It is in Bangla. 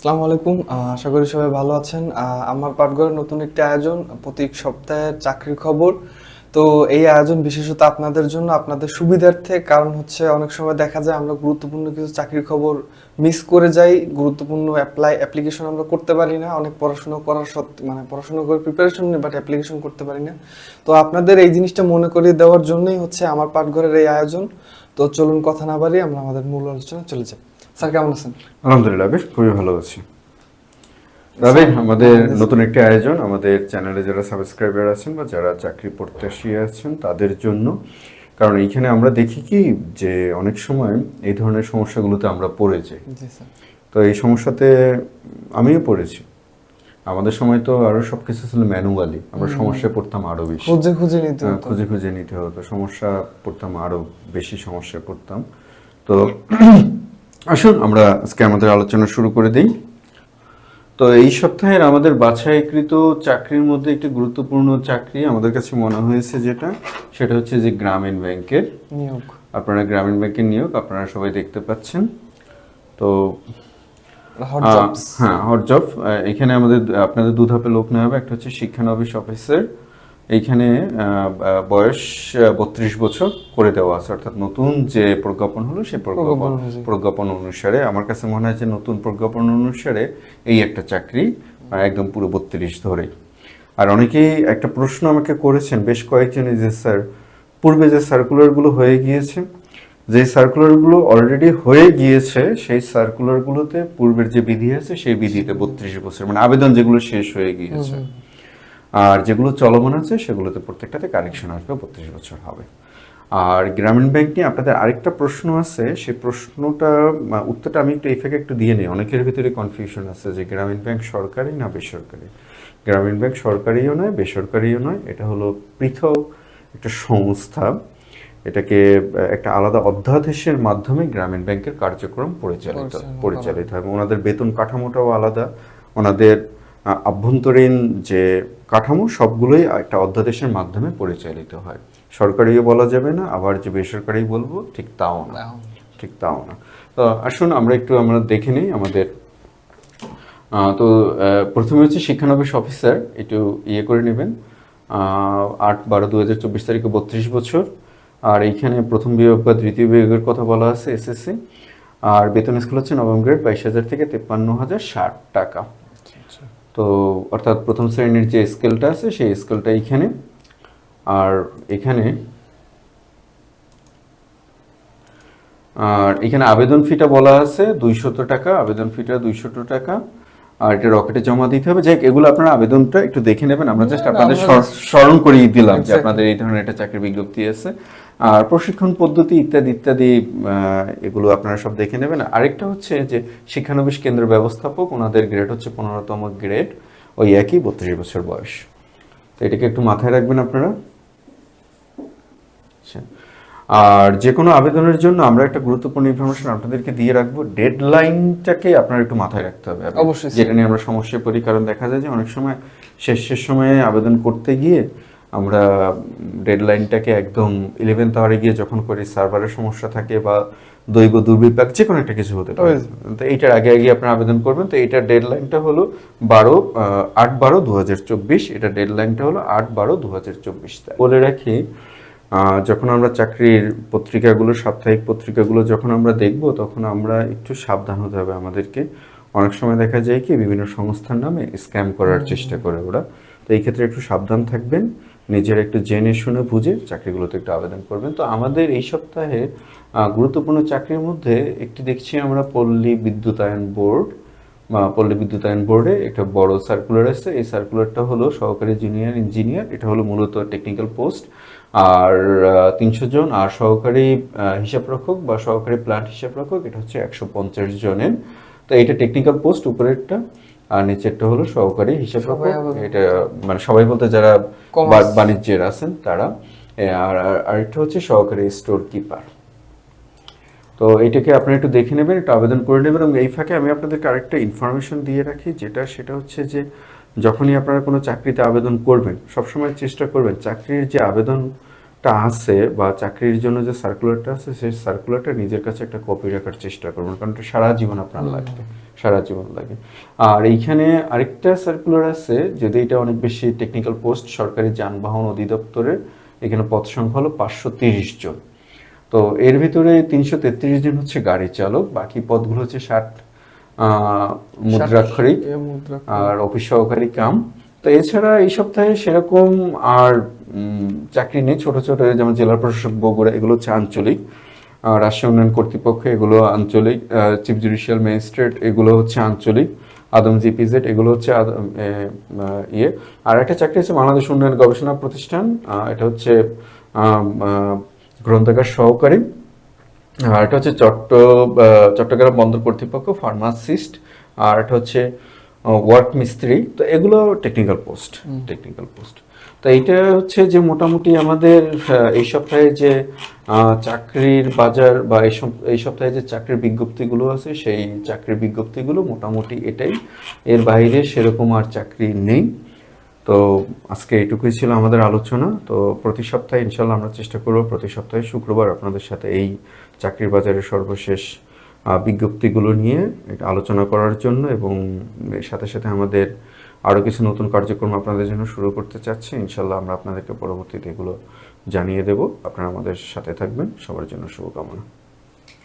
আসসালামু আলাইকুম। আশা করি সবাই ভালো আছেন। আমার পাঠঘরের নতুন একটি আয়োজন, প্রতি সপ্তাহে চাকরির খবর। তো এই আয়োজন বিশেষত আপনাদের জন্য, আপনাদের সুবিধার্থে, কারণ হচ্ছে অনেক সময় দেখা যায় আমরা গুরুত্বপূর্ণ কিছু চাকরির খবর মিস করে যাই, গুরুত্বপূর্ণ অ্যাপ্লাই অ্যাপ্লিকেশন আমরা করতে পারি না, অনেক পড়াশোনা করার সত্ত্বে মানে পড়াশোনা করে প্রিপারেশন নিই বাট অ্যাপ্লিকেশন করতে পারি না। তো আপনাদের এই জিনিসটা মনে করিয়ে দেওয়ার জন্যই হচ্ছে আমার পাঠঘরের এই আয়োজন। তো চলুন কথা না বাড়িয়ে আমরা আমাদের মূল আলোচনা চলে যাই। স্যার কেমন আছেন? আলহামদুলিল্লাহ বেশ খুবই ভালো আছি। রবি আমাদের নতুন একটি আয়োজন আমাদের চ্যানেলে যারা সাবস্ক্রাইবার আছেন বা যারা চাকরি প্রত্যাশী আছেন তাদের জন্য। কারণ এইখানে আমরা দেখি কি যে অনেক সময় এই ধরনের সমস্যাগুলোতে আমরা পড়ে যাই। তো এই সমস্যাতে আমিও পড়েছি। আমাদের সময় তো আরও সবকিছু ছিল ম্যানুয়ালি। আমরা সমস্যায় পড়তাম আরও বেশি। খুঁজে খুঁজে নিতে হতো। খুঁজে খুঁজে নিতে হতো। সমস্যা পড়তাম আরও বেশি সমস্যায় পড়তাম। তো আসুন আমরা আজকে আমাদের আলোচনা শুরু করে দিই। তো এই সপ্তাহের আমাদের বাছাইকৃত চাকরির মধ্যে একটি গুরুত্বপূর্ণ চাকরি আমাদের কাছে মনে হয়েছে যেটা সেটা হচ্ছে যে গ্রামীণ ব্যাংকের। নিয়োগ। আপনারা গ্রামীণ ব্যাংকের নিয়োগ আপনারা সবাই দেখতে পাচ্ছেন। তো হ্যাঁ হট জব এখানে আমাদের আপনাদের দু ধাপে লোক নেওয়া হবে। একটা হচ্ছে শিক্ষানবিশ অফিসার এইখানে বয়স বত্রিশ বছর করে দেওয়া আছে। অর্থাৎ নতুন যে প্রজ্ঞাপন হলো সেই প্রজ্ঞাপন প্রজ্ঞাপন অনুসারে আমার কাছে মনে হয় যে নতুন প্রজ্ঞাপন অনুসারে এই একটা চাকরি একদম পুরো বত্রিশ ধরে। আর অনেকেই একটা প্রশ্ন আমাকে করেছেন বেশ কয়েকজনই যে স্যার পূর্বে যে সার্কুলারগুলো হয়ে গিয়েছে যে সার্কুলারগুলো অলরেডি হয়ে গিয়েছে সেই সার্কুলারগুলোতে পূর্বের যে বিধি আছে সেই বিধিতে বত্রিশ বছর মানে আবেদন যেগুলো শেষ হয়ে গিয়েছে। আর যেগুলো চলমান আছে সেগুলোতে প্রত্যেকটাতে কারেকশন আসবে বত্রিশ বছর হবে। আর গ্রামীণ ব্যাংক নিয়ে আপনাদের আরেকটা প্রশ্ন আছে সেই প্রশ্নটা উত্তরটা আমি একটু এফেক্ট একটু দিয়ে নিই। অনেকের ভিতরে কনফিউশন আছে যে গ্রামীণ ব্যাংক সরকারি না বেসরকারি? গ্রামীণ ব্যাংক সরকারিও নয় বেসরকারিও নয়। এটা হলো পৃথক একটা সংস্থা। এটাকে একটা আলাদা অধ্যাদেশের মাধ্যমে গ্রামীণ ব্যাংকের কার্যক্রম পরিচালিত পরিচালিত হয়। এবং ওনাদের বেতন কাঠামোটাও আলাদা। ওনাদের আভ্যন্তরীণ যে কাঠামো সবগুলোই একটা অধ্যাদেশের মাধ্যমে পরিচালিত হয়। সরকারিও বলা যাবে না আবার যে বেসরকারি বলব ঠিক তাও না। ঠিক তাও না। তো আসুন আমরা একটু আমরা দেখে নিই আমাদের। তো প্রথমে হচ্ছে শিক্ষানবিশ অফিসার একটু ইয়ে করে নেবেন। আট বারো দু হাজার চব্বিশ তারিখে বত্রিশ বছর। আর এইখানে প্রথম বিভাগ বা দ্বিতীয় বিভাগের কথা বলা আছে এসএসসি। আর বেতন স্কুল হচ্ছে নবম গ্রেড বাইশ হাজার থেকে তেপ্পান্ন হাজার ষাট টাকা। তো অর্থাৎ প্রথম শ্রেণির যে স্কেলটা আছে সেই স্কেলটা এইখানে আর এখানে আর এখানে আবেদন ফিটা বলা আছে দুইশত টাকা আবেদন ফিটা দুইশত টাকা। আর এটা রকেটে জমা দিতে হবে। যাই এগুলো আপনারা আবেদনটা একটু দেখে নেবেন। আমরা জাস্ট আপনাদের স্মরণ করিয়ে দিলাম যে আপনাদের এই ধরনের একটা চাকরির বিজ্ঞপ্তি আছে। আর প্রশিক্ষণ পদ্ধতি ইত্যাদি ইত্যাদি এগুলো আপনারা সব দেখে নেবেন। আরেকটা হচ্ছে যে শিক্ষানবিশ কেন্দ্র ব্যবস্থাপক ওনাদের গ্রেড হচ্ছে পনেরোতম গ্রেড ওই একই বত্রিশ বছর বয়স। তো এটাকে একটু মাথায় রাখবেন আপনারা। আচ্ছা। আর যে কোনো আবেদনের জন্য আমরা একটা গুরুত্বপূর্ণ ইনফরমেশন আপনাদেরকে দিয়ে রাখব। ডেডলাইনটাকে আপনার একটু মাথায় রাখতে হবে। অবশ্যই, যেটা নিয়ে আমরা সমস্যায় পড়ি কারণ দেখা যায় যে অনেক সময় শেষ শেষ সময়ে আবেদন করতে গিয়ে আমরা ডেডলাইনটাকে একদম ইলেভেন্থ আওয়ারে গিয়ে যখন করি সার্ভারের সমস্যা থাকে বা দৈব দুর্বিপাক যে কোনো একটা কিছু হতে পারে। তো এইটার আগে আগে আপনার আবেদন করবেন। তো এইটার ডেডলাইনটা হলো বারো আট বারো দু হাজার চব্বিশ। এটা ডেডলাইনটা হলো আট বারো দু হাজার চব্বিশ বলে রাখি যখন আমরা চাকরির পত্রিকাগুলো সাপ্তাহিক পত্রিকাগুলো যখন আমরা দেখব তখন আমরা একটু সাবধান হতে হবে আমাদেরকে। অনেক সময় দেখা যায় কি বিভিন্ন সংস্থার নামে স্ক্যাম করার চেষ্টা করে ওরা। তো এই ক্ষেত্রে একটু সাবধান থাকবেন। নিজের একটু জেনে শুনে বুঝে চাকরিগুলোতে একটু আবেদন করবেন। তো আমাদের এই সপ্তাহে গুরুত্বপূর্ণ চাকরির মধ্যে একটি দেখছি আমরা পল্লী বিদ্যুতায়ন বোর্ড, বা পল্লী বিদ্যুতায়ন বোর্ডে একটা বড় সার্কুলার আছে। এই সার্কুলারটা হলো সহকারী জুনিয়র ইঞ্জিনিয়ার এটা হলো মূলত টেকনিক্যাল পোস্ট আর তিনশো জন, আর সহকারী হিসাবরক্ষক বা সহকারী প্লান্ট হিসাবরক্ষক এটা হচ্ছে একশো পঞ্চাশ জনের। তো এটা টেকনিক্যাল পোস্ট উপরেরটা। আর নিচেরটা হলো সহকারী আবার- এটা মানে সবাই বলতে যারা বাণিজ্যের আছেন তারা। আর আর- আরেকটা হচ্ছে সহকারী স্টোর কিপার তো এটাকে আপনারা একটু দেখে নেবেন একটু আবেদন করে নেবেন এবং এই ফাঁকে আমি আপনাদেরকে আরেকটা ইনফরমেশন দিয়ে রাখি যেটা সেটা হচ্ছে যে যখনই আপনারা কোনো চাকরিতে আবেদন করবেন সবসময় চেষ্টা করবেন চাকরির যে আবেদনটা আছে বা চাকরির জন্য যে সার্কুলারটা আছে সেই সার্কুলারটা নিজের কাছে একটা কপি রাখার চেষ্টা করবেন কারণ এটা সারা জীবন আপনার লাগবে সারা জীবন লাগে। আর এইখানে আরেকটা সার্কুলার আছে যদি এটা অনেক বেশি টেকনিক্যাল পোস্ট সরকারি যানবাহন অধিদপ্তরের এখানে পদ সংখ্যা হলো পাঁচশো তিরিশ জন। তো এর ভিতরে তিনশো তেত্রিশ জন হচ্ছে গাড়ি চালক বাকি পদগুলো হচ্ছে ষাট মুদ্রাক্ষরিক। আর অফিস সহকারী কাম। তো এছাড়া এই সপ্তাহে সেরকম আর চাকরি নেই, ছোট ছোট যেমন জেলা প্রশাসক বগুড়া, এগুলো হচ্ছে আঞ্চলিক। রাষ্ট্রীয় উন্নয়ন কর্তৃপক্ষ, এগুলো আঞ্চলিক। চিফ জুডিশিয়াল ম্যাজিস্ট্রেট এগুলো হচ্ছে আঞ্চলিক। আদম জিপিজেড এগুলো হচ্ছে ইয়ে। আর একটা চাকরি হচ্ছে বাংলাদেশ উন্নয়ন গবেষণা প্রতিষ্ঠান। এটা হচ্ছে গ্রন্থাগার সহকারী। আর এটা হচ্ছে চট্ট চট্টগ্রাম বন্দর কর্তৃপক্ষ, ফার্মাসিস্ট। আর এটা হচ্ছে ওয়ার্ক মিস্ত্রি তো এগুলো টেকনিক্যাল পোস্ট টেকনিক্যাল পোস্ট তো এইটা হচ্ছে যে মোটামুটি আমাদের এই সপ্তাহে যে চাকরির বাজার বা এই এই সপ্তাহে যে চাকরির বিজ্ঞপ্তিগুলো আছে সেই চাকরির বিজ্ঞপ্তিগুলো মোটামুটি এটাই। এর বাইরে সেরকম আর চাকরি নেই। তো আজকে এইটুকুই ছিল আমাদের আলোচনা। তো প্রতি সপ্তাহে ইনশাল্লাহ আমরা চেষ্টা করব প্রতি সপ্তাহে শুক্রবার আপনাদের সাথে এই চাকরির বাজারের সর্বশেষ বিজ্ঞপ্তিগুলো নিয়ে আলোচনা করার জন্য এবং এর সাথে সাথে আমাদের আরও কিছু নতুন কার্যক্রম আপনাদের জন্য শুরু করতে চাচ্ছি। ইনশাল্লাহ আমরা আপনাদেরকে পরবর্তীতে এগুলো জানিয়ে দেব। আপনারা আমাদের সাথে থাকবেন। সবার জন্য শুভকামনা।